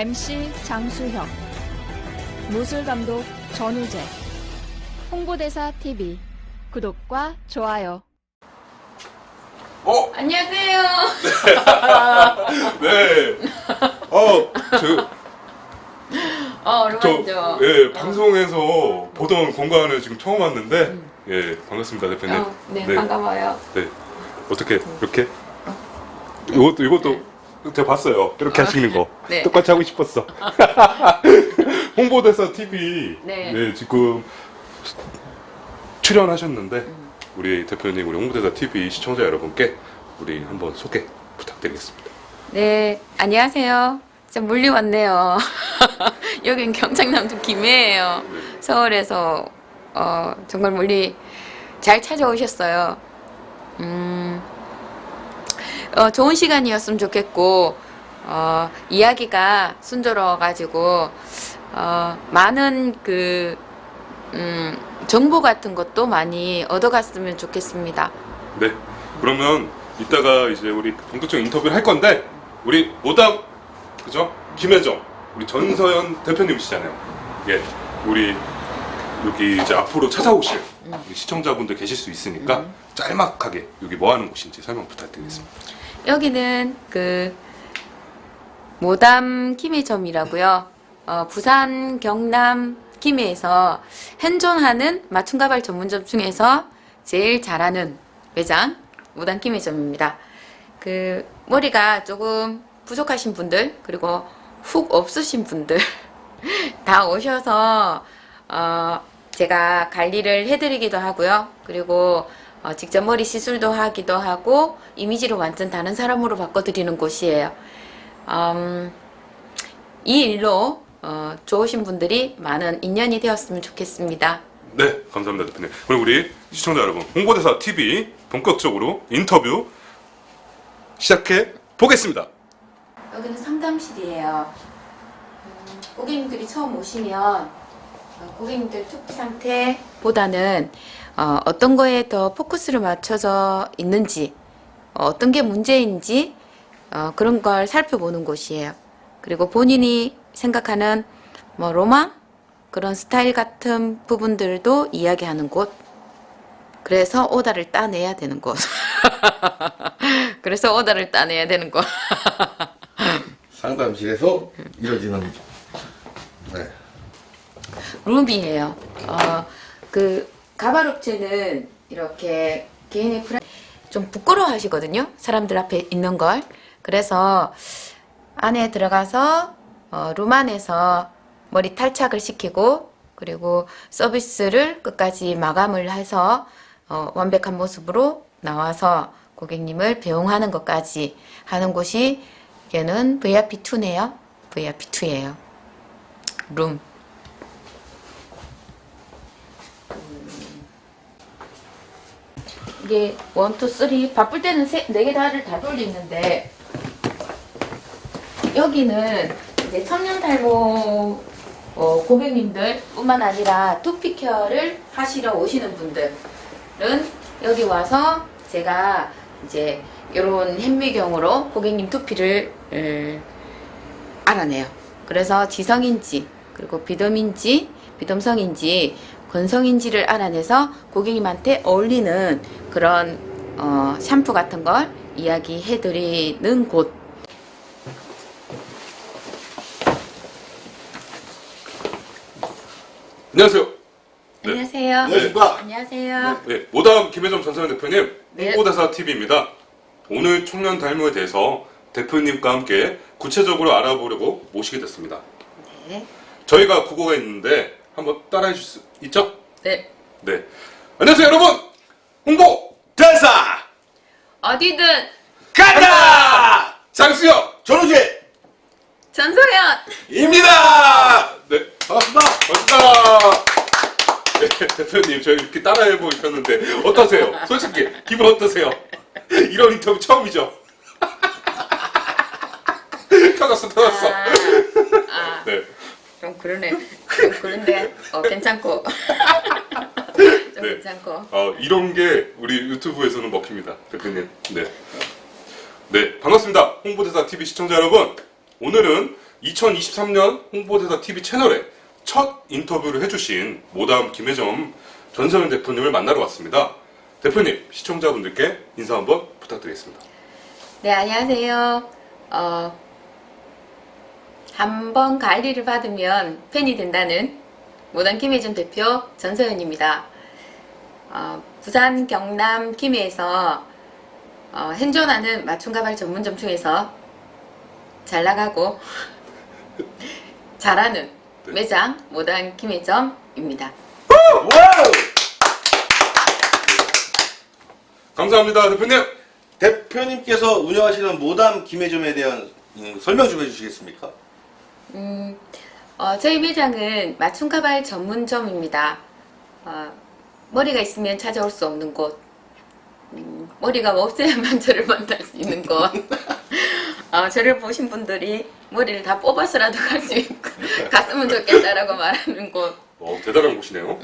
MC 장수혁 무술감독 전우재 홍보대사 TV 구독과 좋아요 어, 안녕하세요. 네. 어, 저, 어, 저, 오랜만이죠. 예, 방송에서 보던 공간을 지금 처음 왔는데, 예, 반갑습니다, 대표님. 어, 네, 반가워요. 네. 어떻게, 이렇게? 이것도, 이것도 제가 봤어요. 이렇게 하시는 거. 네. 똑같이 하고 싶었어. 홍보대사 TV. 네. 지금 출연하셨는데, 우리 대표님, 우리 홍보대사 TV 시청자 여러분께 우리 한번 소개 부탁드리겠습니다. 네, 안녕하세요. 좀 멀리 왔네요. 여긴 경상남도 김해예요. 서울에서 어, 정말 멀리 잘 찾아오셨어요. 음, 어, 좋은 시간이었으면 좋겠고 어, 이야기가 순조로워가지고 어, 많은 그 음, 정보 같은 것도 많이 얻어갔으면 좋겠습니다. 네. 그러면 이따가 이제 우리 본격적인 인터뷰를 할 건데 우리 모당 그죠? 김혜정 우리 전서연 대표님이시잖아요. 예. 우리 여기 이제 앞으로 찾아오실 우리 시청자분들 계실 수 있으니까 짤막하게 여기 뭐 하는 곳인지 설명 부탁드리겠습니다. 여기는 그 모담 김해점이라고요. 어, 부산 경남 김해에서 현존하는 맞춤 가발 전문점 중에서 제일 잘하는 매장 모담 김해점입니다. 그 머리가 조금 부족하신 분들 그리고 훅 없으신 분들 다 오셔서 어, 제가 관리를 해드리기도 하고요. 그리고 어, 직접 머리 시술도 하기도 하고 이미지를 완전 다른 사람으로 바꿔드리는 곳이에요. 음, 이 일로 어, 좋으신 분들이 많은 인연이 되었으면 좋겠습니다. 네, 감사합니다, 대표님. 그럼 우리 시청자 여러분, 홍보대사 TV 본격적으로 인터뷰 시작해 보겠습니다. 여기는 상담실이에요. 음, 고객님들이 처음 오시면 어, 고객님들 투피 상태보다는 어, 어떤 거에 더 포커스를 맞춰져 있는지 어, 떤게 문제인지 어, 그런 걸 살펴보는 곳이에요. 그리고 본인이 생각하는 뭐 로망 그런 스타일 같은 부분들도 이야기하는 곳. 그래서 오다를 따내야 되는 곳. 그래서 오다를 따내야 되는 곳. 상담실에서 이루어지는 네. 룸이에요. 어, 그 가발업체는 이렇게 개인의 프라 좀 부끄러워 하시거든요. 사람들 앞에 있는 걸. 그래서 안에 들어가서 어, 룸 안에서 머리 탈착을 시키고 그리고 서비스를 끝까지 마감을 해서 어, 완벽한 모습으로 나와서 고객님을 배웅하는 것까지 하는 곳이 얘는 VIP2네요. VIP2예요. 룸. 이게 원, 투, 쓰리 바쁠 때는 세, 네 개 다를 다 돌리는데 여기는 이제 천년 탈모 어, 고객님들 뿐만 아니라 두피 케어를 하시러 오시는 분들은 여기 와서 제가 이제 이런 현미경으로 고객님 두피를 음, 알아내요. 그래서 지성인지 그리고 비듬인지 비듬성인지 건성인지를 알아내서 고객님한테 어울리는 그런 어, 샴푸 같은 걸 이야기해 드리는 곳. 안녕하세요. 네. 안녕하세요. 안녕하십니까? 안녕하세요. 네, 모담 김혜정 전서연 대표님, 네. 홍보대사 TV입니다. 오늘 청년 탈모에 대해서 대표님과 함께 구체적으로 알아보려고 모시게 됐습니다. 네. 저희가 국어가 있는데 한번 따라해 주실 수 있죠? 네. 네. 안녕하세요, 여러분. 홍보 대사 어디든 간다 장수혁 전우재 전소연. 입니다. 네, 반갑습니다. 반갑습니다. 네, 대표님, 저희 이렇게 따라해 보셨는데 어떠세요? 솔직히 기분 어떠세요? 이런 인터뷰 처음이죠? 터졌어, 터졌어. 아, 아, 네. 좀 그러네. 좀 그런데 어, 괜찮고. 좀 네. 괜찮고. 어, 이런 게 우리 유튜브에서는 먹힙니다, 대표님. 네. 네, 반갑습니다. 홍보대사 TV 시청자 여러분. 오늘은 2023년 홍보대사 TV 채널에 첫 인터뷰를 해주신 모담 김혜점 전서현 대표님을 만나러 왔습니다. 대표님, 시청자분들께 인사 한번 부탁드리겠습니다. 네, 안녕하세요. 어, 한번 관리를 받으면 팬이 된다는 모던 김혜준 대표 전서연입니다. 어, 부산 경남 김해에서 어, 현존하는 맞춤 가발 전문점 중에서 잘 나가고 잘하는 네. 매장 모던 김혜점입니다. 감사합니다, 대표님. 대표님께서 운영하시는 모담 김해점에 대한 음, 설명 좀 해주시겠습니까? 음, 어, 저희 매장은 맞춤 가발 전문점입니다. 어, 머리가 있으면 찾아올 수 없는 곳, 음, 머리가 없어야만 저를 만날 수 있는 곳. 어, 저를 보신 분들이 머리를 다 뽑아서라도 갈 수 있고 갔으면 좋겠다라고 말하는 곳. 어, 대단한 곳이네요.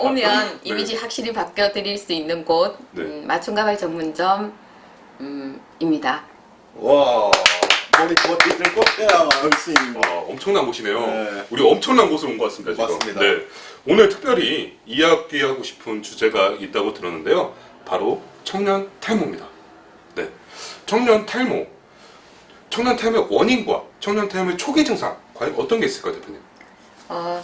오면 이미지 확실히 바뀌어 드릴 수 있는 곳, 네. 음, 맞춤 가발 전문점. 음, 입니다. 와, 머리 머리를 꼽혀야 할수있는 와, 엄청난 곳이네요. 네. 우리 엄청난 곳을 온 것 같습니다, 지금. 맞습니다. 네. 오늘 특별히 이야기하고 싶은 주제가 있다고 들었는데요. 바로 청년 탈모입니다. 네. 청년 탈모. 청년 탈모의 원인과 청년 탈모의 초기 증상, 과연 어떤 게 있을까요, 대표님? 어,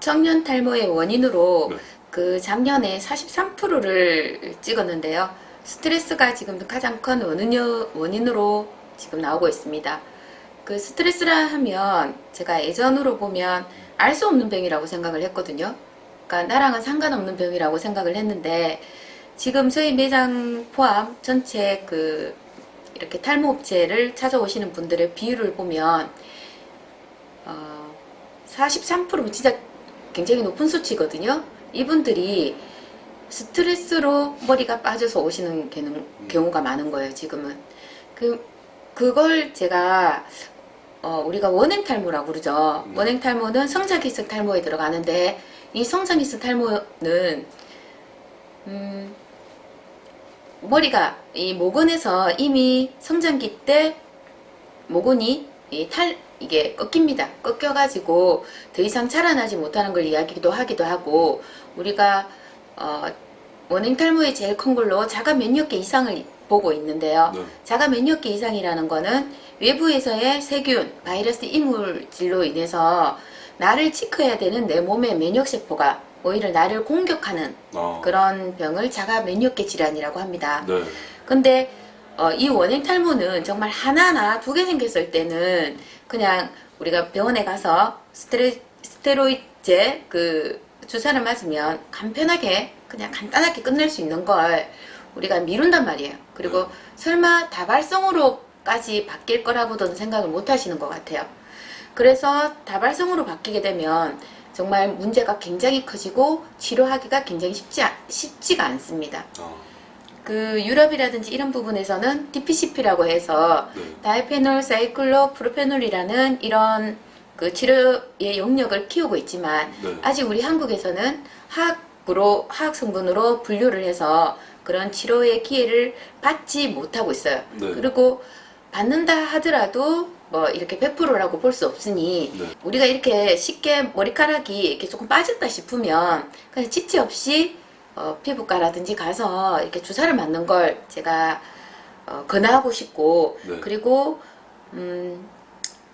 청년 탈모의 원인으로 네. 그 작년에 43%를 찍었는데요. 스트레스가 지금 가장 큰 원인요, 원인으로 지금 나오고 있습니다. 그 스트레스라 하면 제가 예전으로 보면 알 수 없는 병이라고 생각을 했거든요. 그러니까 나랑은 상관없는 병이라고 생각을 했는데 지금 저희 매장 포함 전체 그 이렇게 탈모 업체를 찾아오시는 분들의 비율을 보면 어, 43%면 진짜 굉장히 높은 수치거든요. 이분들이 스트레스로 머리가 빠져서 오시는 경우- 경우가 많은 거예요, 지금은. 그, 그걸 제가, 어, 우리가 원행 탈모라고 그러죠. 음. 원행 탈모는 성장기성 탈모에 들어가는데, 이 성장기성 탈모는, 음, 머리가, 이 모근에서 이미 성장기 때 모근이 이 탈, 이게 꺾입니다. 꺾여가지고 더 이상 자라나지 못하는 걸 이야기도 하기도 하고, 우리가, 어, 원행 탈모의 제일 큰 걸로 자가 면역계 이상을 보고 있는데요. 네. 자가 면역계 이상이라는 거는 외부에서의 세균, 바이러스 이물질로 인해서 나를 지켜야 되는 내 몸의 면역세포가 오히려 나를 공격하는 아, 그런 병을 자가 면역계 질환이라고 합니다. 네. 근데 어, 이 원행 탈모는 정말 하나나 두 개 생겼을 때는 그냥 우리가 병원에 가서 스테레, 스테로이드 그 주사를 맞으면 간편하게 그냥 간단하게 끝낼 수 있는 걸 우리가 미룬단 말이에요. 그리고 네. 설마 다발성으로까지 바뀔 거라고는 생각을 못 하시는 것 같아요. 그래서 다발성으로 바뀌게 되면 정말 문제가 굉장히 커지고 치료하기가 굉장히 쉽지, 않- 쉽지가 않습니다. 아, 그 유럽이라든지 이런 부분에서는 DPCP라고 해서 네. 다이페놀 사이클로 프로페놀이라는 이런 그 치료의 용역을 키우고 있지만 네. 아직 우리 한국에서는 화학 으로 화학 성분으로 분류를 해서 그런 치료의 기회를 받지 못하고 있어요. 네. 그리고 받는다 하더라도 뭐 이렇게 100%라고 볼 수 없으니 네. 우리가 이렇게 쉽게 머리카락이 이렇게 조금 빠졌다 싶으면 그냥 지체 없이 어, 피부과라든지 가서 이렇게 주사를 맞는 걸 제가 어, 권하고 싶고 네. 그리고 음,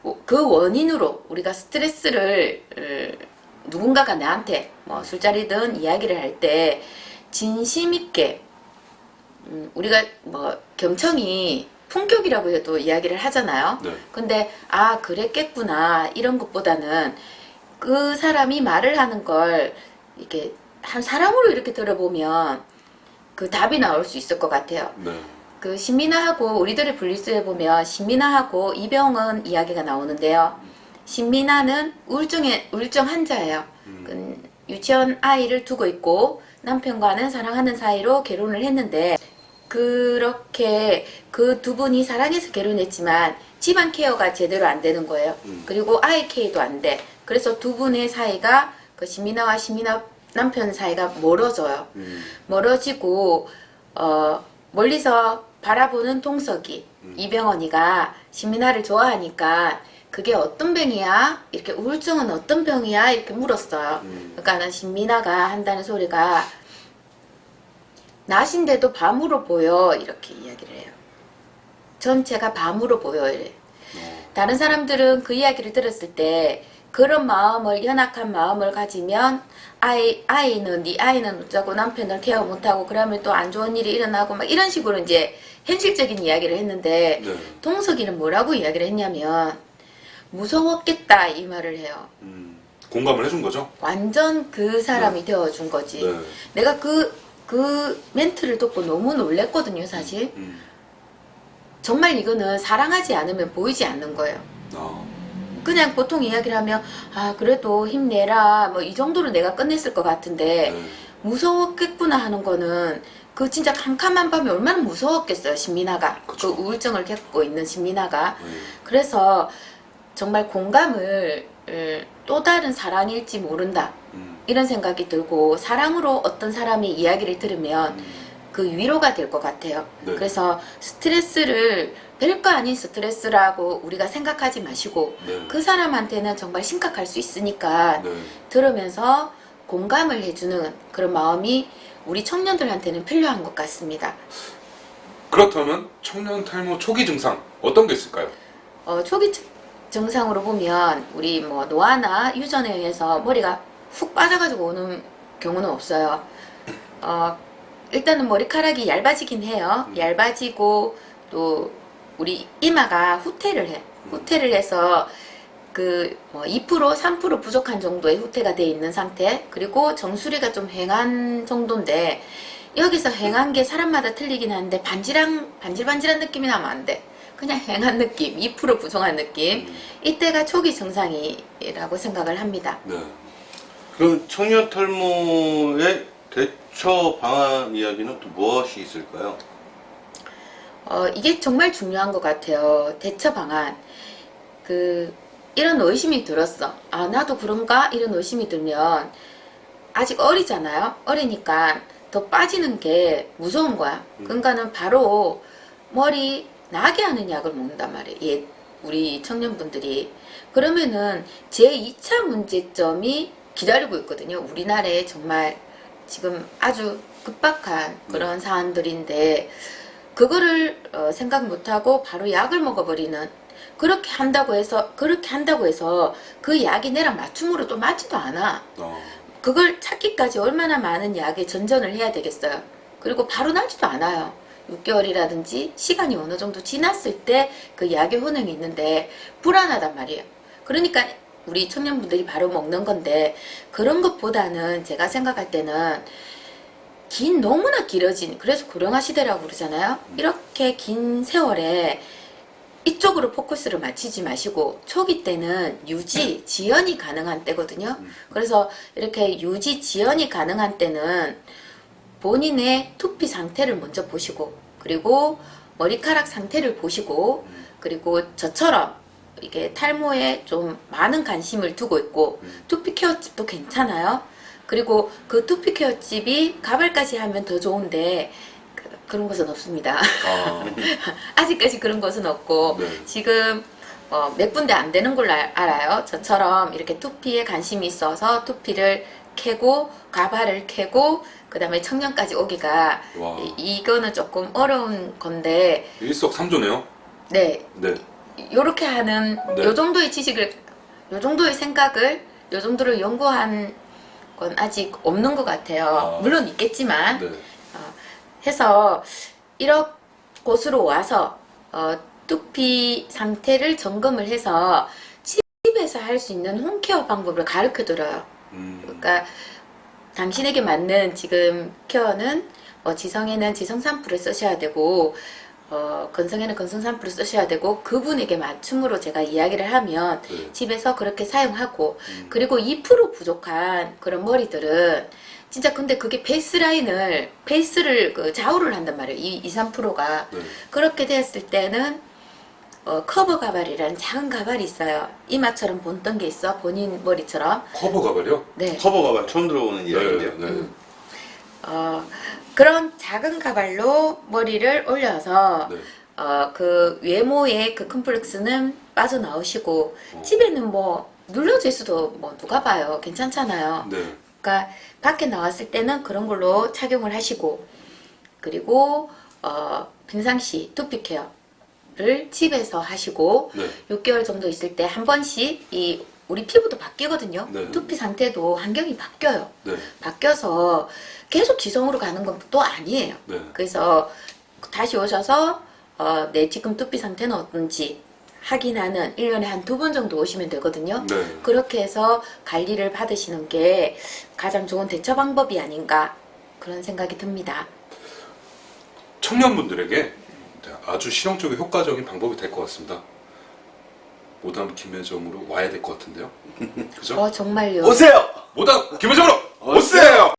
뭐, 그 원인으로 우리가 스트레스를 을, 누군가가 나한테 뭐 술자리든 이야기를 할 때 진심 있게 음, 우리가 뭐 경청이 품격이라고 해도 이야기를 하잖아요. 네. 근데 아 그랬겠구나 이런 것보다는 그 사람이 말을 하는 걸 이렇게 한 사람으로 이렇게 들어보면 그 답이 나올 수 있을 것 같아요. 네. 그 신민아하고 우리들의 분리수에 보면 신민아하고 이병헌 이야기가 나오는데요. 신민아는 우울증의 우울증 환자예요. 음. 그 유치원 아이를 두고 있고 남편과는 사랑하는 사이로 결혼을 했는데 그렇게 그 두 분이 사랑해서 결혼했지만 집안 케어가 제대로 안 되는 거예요. 음. 그리고 아이 케어도 안 돼. 그래서 두 분의 사이가 그 신민아와 신민아 남편 사이가 멀어져요. 음. 멀어지고 어, 멀리서 바라보는 동석이 음. 이병헌이가 신민아를 좋아하니까 그게 어떤 병이야? 이렇게 우울증은 어떤 병이야? 이렇게 물었어요. 음. 그러니까 는 신민아가 한다는 소리가 낮인데도 밤으로 보여 이렇게 이야기를 해요. 전체가 밤으로 보여 이래. 어. 다른 사람들은 그 이야기를 들었을 때 그런 마음을 연약한 마음을 가지면 아이 아이는 네 아이는 어쩌고 남편을 케어 못하고 그러면 또 안 좋은 일이 일어나고 막 이런 식으로 이제 현실적인 이야기를 했는데 네. 동석이는 뭐라고 이야기를 했냐면 무서웠겠다 이 말을 해요. 음, 공감을 해준 거죠? 완전 그 사람이 되어준 거지. 네. 내가 그, 그 멘트를 듣고 너무 놀랬거든요, 사실. 음. 정말 이거는 사랑하지 않으면 보이지 않는 거예요. 아, 그냥 보통 이야기를 하면, 아, 그래도 힘내라. 뭐 이 정도로 내가 끝냈을 것 같은데, 네. 무서웠겠구나 하는 거는 그 진짜 캄캄한 밤이 얼마나 무서웠겠어요, 신민아가. 그 그쵸. 우울증을 겪고 있는 신민아가. 네. 그래서 정말 공감을 음, 또 다른 사랑일지 모른다. 음. 이런 생각이 들고 사랑으로 어떤 사람의 이야기를 들으면 음. 그 위로가 될 것 같아요. 네. 그래서 스트레스를 별거 아닌 스트레스라고 우리가 생각하지 마시고 네. 그 사람한테는 정말 심각할 수 있으니까 네. 들으면서 공감을 해주는 그런 마음이 우리 청년들한테는 필요한 것 같습니다. 그렇다면 청년 탈모 초기 증상 어떤 게 있을까요? 어, 초기 증- 증상으로 보면 우리 뭐 노화나 유전에 의해서 머리가 훅 빠져가지고 오는 경우는 없어요. 어, 일단은 머리카락이 얇아지긴 해요. 음. 얇아지고 또 우리 이마가 후퇴를 해. 음. 후퇴를 해서 그 뭐 2% 3% 부족한 정도의 후퇴가 돼 있는 상태. 그리고 정수리가 좀 휑한 정도인데 여기서 휑한 게 사람마다 틀리긴 한데 반질한 반질반질한 느낌이 나면 안 돼. 그냥 휑한 느낌, 2% 부족한 느낌. 음. 이때가 초기 증상이라고 생각을 합니다. 네. 그럼 청년 탈모의 대처 방안 이야기는 또 무엇이 있을까요? 어, 이게 정말 중요한 것 같아요. 대처 방안. 그, 이런 의심이 들었어. 아, 나도 그런가? 이런 의심이 들면, 아직 어리잖아요? 어리니까 더 빠지는 게 무서운 거야. 음. 그러니까는 바로 머리 나게 하는 약을 먹는단 말이에요. 예, 우리 청년분들이. 그러면은 제 2차 문제점이 기다리고 있거든요. 우리나라에 정말 지금 아주 급박한 그런 사안들인데, 그거를 어, 생각 못하고 바로 약을 먹어버리는 그렇게 한다고 해서 그렇게 한다고 해서 그 약이 내랑 맞춤으로 또 맞지도 않아. 어. 그걸 찾기까지 얼마나 많은 약에 전전을 해야 되겠어요. 그리고 바로 나지도 않아요. 6개월이라든지 시간이 어느 정도 지났을 때 그 약의 효능이 있는데 불안하단 말이에요. 그러니까 우리 청년분들이 바로 먹는 건데 그런 것보다는 제가 생각할 때는 긴 너무나 길어진 그래서 고령화 시대라고 그러잖아요. 이렇게 긴 세월에 이쪽으로 포커스를 맞추지 마시고 초기 때는 유지 지연이 가능한 때거든요. 그래서 이렇게 유지 지연이 가능한 때는 본인의 두피 상태를 먼저 보시고 그리고 머리카락 상태를 보시고 그리고 저처럼 이게 탈모에 좀 많은 관심을 두고 있고 두피 케어집도 괜찮아요. 그리고 그 두피 케어집이 가발까지 하면 더 좋은데 그, 그런 것은 없습니다. 아, 아직까지 그런 것은 없고 네. 지금 어, 몇 군데 안 되는 걸로 알- 알아요. 저처럼 이렇게 투피에 관심이 있어서 투피를 캐고 가발을 캐고 그다음에 청년까지 오기가 와. 이, 이거는 조금 어려운 건데 일석삼조네요. 네 네. 요렇게 하는 네. 요 정도의 지식을 요 정도의 생각을 요 정도로 연구한 건 아직 없는 것 같아요. 아. 물론 있겠지만 네. 해서 이런 곳으로 와서 어, 두피 상태를 점검을 해서 집에서 할 수 있는 홈케어 방법을 가르쳐 드려요. 음. 그러니까 당신에게 맞는 지금 케어는 뭐 지성에는 지성 샴푸를 쓰셔야 되고 어, 건성에는 건성 샴푸를 쓰셔야 되고 그분에게 맞춤으로 제가 이야기를 하면 네. 집에서 그렇게 사용하고 음. 그리고 2% 부족한 그런 머리들은 진짜 근데 그게 베이스라인을 베이스를 그 좌우를 한단 말이에요. 이 2, 3%가 네. 그렇게 됐을 때는 어, 커버 가발이라는 작은 가발이 있어요. 이마처럼 본떤 게 있어 본인 머리처럼. 커버 가발이요? 네. 커버 가발 처음 들어보는 이야기인데요. 네. 음. 어, 그런 작은 가발로 머리를 올려서 네. 어, 그 외모의 그 컴플렉스는 빠져나오시고 어. 집에는 뭐 눌러져 있어도 뭐 누가 봐요. 괜찮잖아요. 네. 그러니까 밖에 나왔을 때는 그런 걸로 착용을 하시고 그리고 어, 평상시 두피 케어 를 집에서 하시고 네. 6개월 정도 있을 때 한 번씩 이 우리 피부도 바뀌거든요. 네. 두피 상태도 환경이 바뀌어요. 네. 바뀌어서 계속 지성으로 가는 건 또 아니에요. 네. 그래서 다시 오셔서 어, 내 지금 두피 상태는 어떤지 확인하는 1년에 한 두 번 정도 오시면 되거든요. 네. 그렇게 해서 관리를 받으시는 게 가장 좋은 대처 방법이 아닌가 그런 생각이 듭니다. 청년분들에게 아주 실용적이고 효과적인 방법이 될 것 같습니다. 모담 김혜정으로 와야 될 것 같은데요. 그죠? 어 정말요. 오세요! 모담 김혜정으로 오세요!